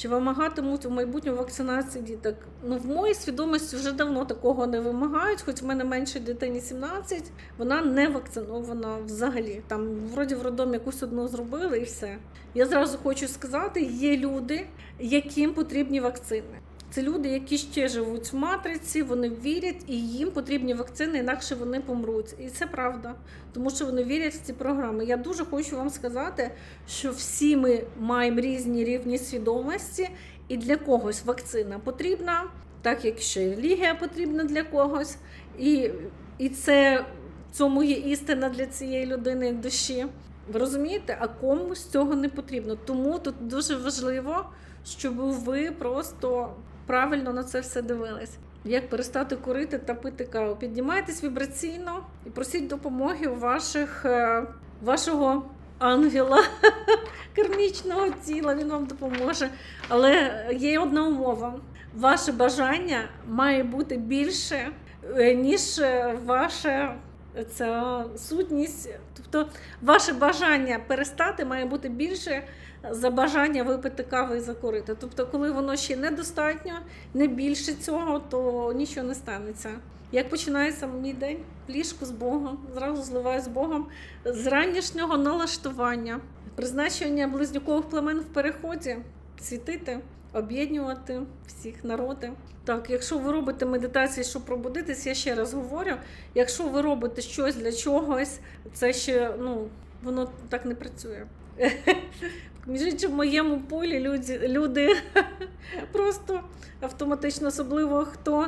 Чи вимагатимуть у майбутньому вакцинації діток? Ну, в моїй свідомості вже давно такого не вимагають, хоч в мене менше дитині 17, вона не вакцинована взагалі. Там вроді в роддомі якусь одну зробили і все. Я зразу хочу сказати: є люди, яким потрібні вакцини. Це люди, які ще живуть в матриці, вони вірять, і їм потрібні вакцини, інакше вони помруть. І це правда, тому що вони вірять в ці програми. Я дуже хочу вам сказати, що всі ми маємо різні рівні свідомості, і для когось вакцина потрібна, так як ще й релігія потрібна для когось. І, і це цьому є істина для цієї людини душі. Ви розумієте, а комусь цього не потрібно. Тому тут дуже важливо, щоб ви просто правильно на це все дивились. Як перестати курити та пити каву? Піднімайтесь вібраційно і просіть допомоги у ваших, е, вашого ангела кармічного тіла, він вам допоможе. Але є одна умова: ваше бажання має бути більше, е, ніж е, ваша ця сутність. Тобто, ваше бажання перестати має бути більше за бажання випити кави і закурити. Тобто, коли воно ще недостатньо, не більше цього, то нічого не станеться. Як починається мій день? В ліжку з Богом, зразу зливаю з Богом з ранішнього налаштування, призначення близнюкових племен в переході, світити, об'єднувати всіх народи. Так, якщо ви робите медитації, щоб пробудитись, я ще раз говорю, якщо ви робите щось для чогось, це ще ну, воно так не працює. Між іншим, в моєму полі люди, люди просто автоматично, особливо хто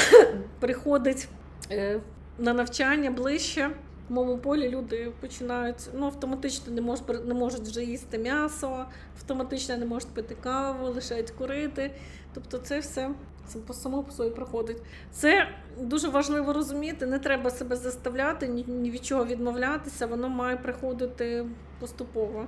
приходить е, на навчання ближче. В моєму полі люди починають ну, автоматично не можуть, не можуть вже їсти м'ясо, автоматично не можуть пити каву, лишають курити. Тобто це все само по собі проходить. Це дуже важливо розуміти. Не треба себе заставляти, ні, ні від чого відмовлятися, воно має приходити поступово.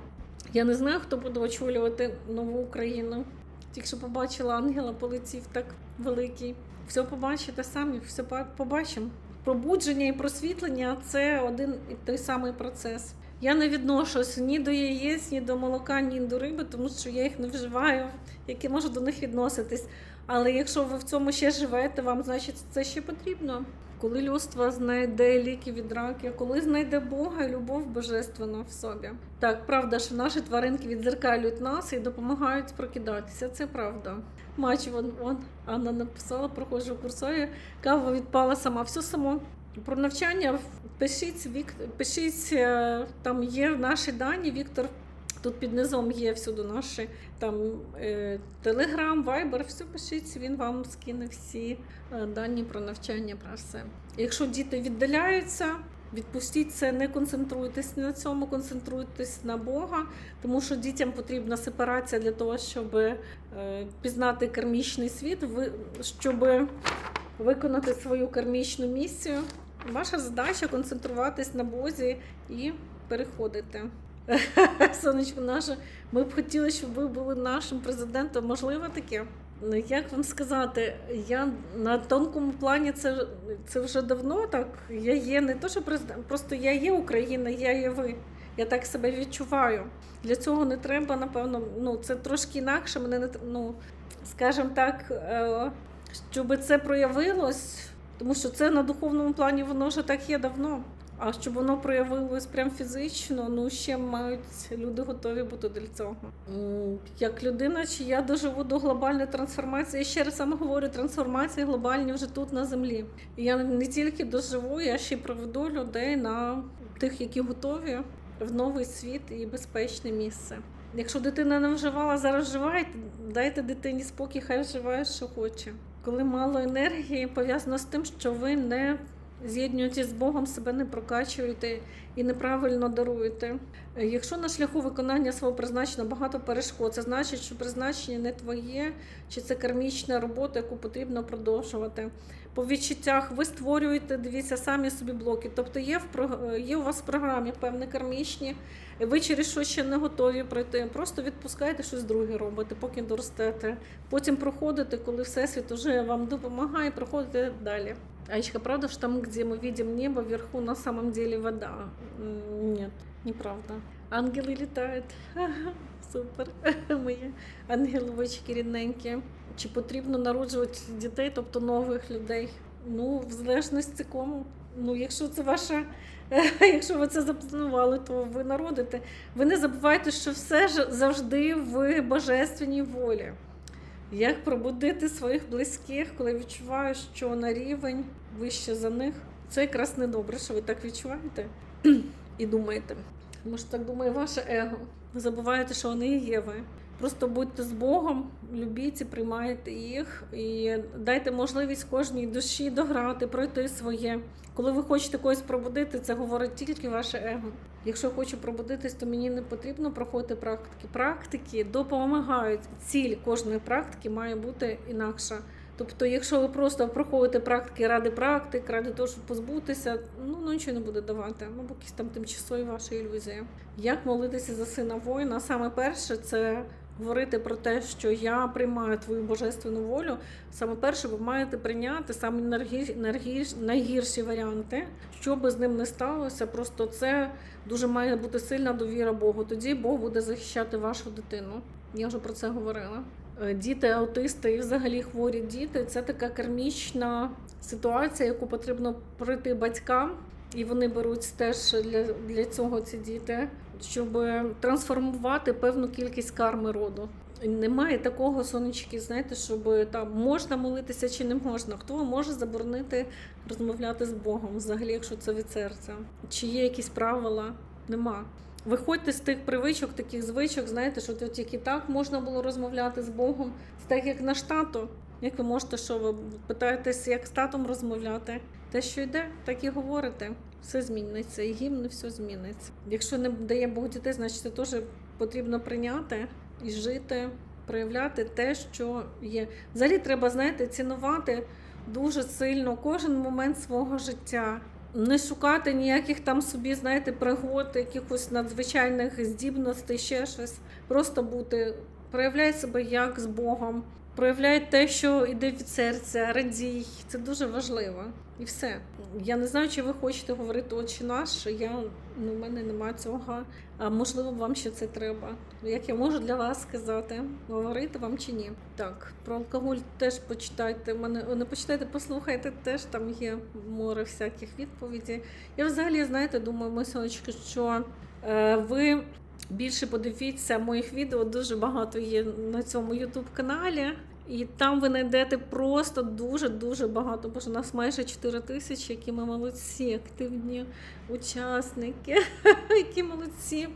Я не знаю, хто буде очолювати нову Україну. Тільки що побачила ангела, полетів так великий. Все побачите самі, все побачимо. Пробудження і просвітлення це один і той самий процес. Я не відношусь ні до яєць, ні до молока, ні до риби, тому що я їх не вживаю, як я можу до них відноситись. Але якщо ви в цьому ще живете, вам значить це ще потрібно. Коли людство знайде ліки від раки, коли знайде Бога і любов божественну в собі. Так, правда, що наші тваринки відзеркалюють нас і допомагають прокидатися. Це правда. Матч вон, вон Анна написала, проходжу курсові, кава відпала сама, все само. Про навчання пишіть, вік, пишіть, е, там є наші дані, Віктор. Тут під низом є всюди наші там Телеграм, Вайбер, все пишіть, він вам скине всі е, дані про навчання, про все. Якщо діти віддаляються, відпустіть це, не концентруйтесь на цьому, концентруйтесь на Бога, тому що дітям потрібна сепарація для того, щоб е, пізнати кармічний світ, щоб виконати свою кармічну місію. Ваша задача концентруватись на Бозі і переходити. Сонечко наше, ми б хотіли, щоб ви були нашим президентом. Можливо таке? Ну, Як вам сказати, я на тонкому плані це, це вже давно так. Я є не то, що президент, просто я є Україна, я є ви. Я так себе відчуваю. Для цього не треба, напевно, ну це трошки інакше. Мене не ну, скажімо так, е, щоб це проявилось, тому що це на духовному плані воно вже так є давно. А щоб воно проявилось прям фізично, ну ще мають люди готові бути для цього. Як людина, чи я доживу до глобальної трансформації, я ще раз саме говорю, трансформації глобальні вже тут на землі. І я не тільки доживу, я ще й проведу людей на тих, які готові в новий світ і безпечне місце. Якщо дитина не вживала, зараз вживайте, дайте дитині спокій, хай вживає, що хоче. Коли мало енергії, пов'язано з тим, що ви не з'єднуєтесь з Богом, себе не прокачуєте і неправильно даруєте. Якщо на шляху виконання свого призначення багато перешкод, це значить, що призначення не твоє, чи це кармічна робота, яку потрібно продовжувати. По відчуттях ви створюєте, дивіться, самі собі блоки. Тобто є в є у вас в програмі певні кармічні, ви через що ще не готові пройти. Просто відпускаєте щось друге робите, поки доростете. Потім проходите, коли Всесвіт уже вам допомагає, проходите далі. Аечка, правда, что там, где мы видим небо, вверху на самом деле вода? Нет, неправда. Ангелы летают. Супер, мої ангеловички рідненькі. Чи потрібно народжувати дітей, тобто нових людей? Ну, в залежності кому. Ну, якщо це ваша, якщо ви це запланували, то ви народите. Ви не забувайте, що все ж завжди в божественній волі. Як пробудити своїх близьких, коли відчуваю, що на рівень вище за них. Це якраз не добре, що ви так відчуваєте і думаєте. Може, так думає ваше его. Ви забуваєте, що вони є ви. Просто будьте з Богом, любіть і приймайте їх, і дайте можливість кожній душі дограти, пройти своє. Коли ви хочете когось пробудити, це говорить тільки ваше его. Якщо хочу пробудитись, то мені не потрібно проходити практики. Практики допомагають. Ціль кожної практики має бути інакша. Тобто, якщо ви просто проходите практики ради практик, ради того, щоб позбутися, ну, ну нічого не буде давати. Ну, бо якісь там тимчасові ваші ілюзії. Як молитися за сина воїна? Саме перше це говорити про те, що я приймаю твою божественну волю. Саме перше, ви маєте прийняти саме найгірші варіанти, що би з ним не сталося. Просто це дуже має бути сильна довіра Богу. Тоді Бог буде захищати вашу дитину. Я вже про це говорила. Е, Діти, аутисти і взагалі хворі діти це така кармічна ситуація, яку потрібно пройти батькам, і вони беруть теж для, для цього ці діти, щоб трансформувати певну кількість карми роду. Немає такого сонечки, знаєте, щоб там можна молитися чи не можна. Хто може заборонити розмовляти з Богом, взагалі, якщо це від серця? Чи є якісь правила? Нема. Виходьте з тих привичок, таких звичок, знаєте, що то тільки так можна було розмовляти з Богом. Це так як наш тато. Як ви можете, що ви питаєтесь, як з татом розмовляти? Те, що йде, так і говорите. Все зміниться, і гімн все зміниться. Якщо не дає Бог дітей, значить це теж потрібно прийняти і жити, проявляти те, що є. Взагалі треба, знаєте, цінувати дуже сильно кожен момент свого життя. Не шукати ніяких там собі, знаєте, пригод, якихось надзвичайних здібностей, ще щось. Просто бути, проявляй себе як з Богом, проявляй те, що йде від серця, радій. Це дуже важливо. І все. Я не знаю, чи ви хочете говорити «Отче наш. Я ну, в мене немає цього. А можливо, вам ще це треба. Як я можу для вас сказати, говорити вам чи ні? Так, про алкоголь теж почитайте. Мене не почитайте, послухайте, теж там є море всяких відповідей. Я взагалі, знаєте, думаю, ми що е, ви. Більше подивіться моїх відео, дуже багато є на цьому YouTube каналі. І там ви знайдете просто дуже-дуже багато, бо у нас майже 4 тисячі, які ми молодці, активні учасники, які молодці.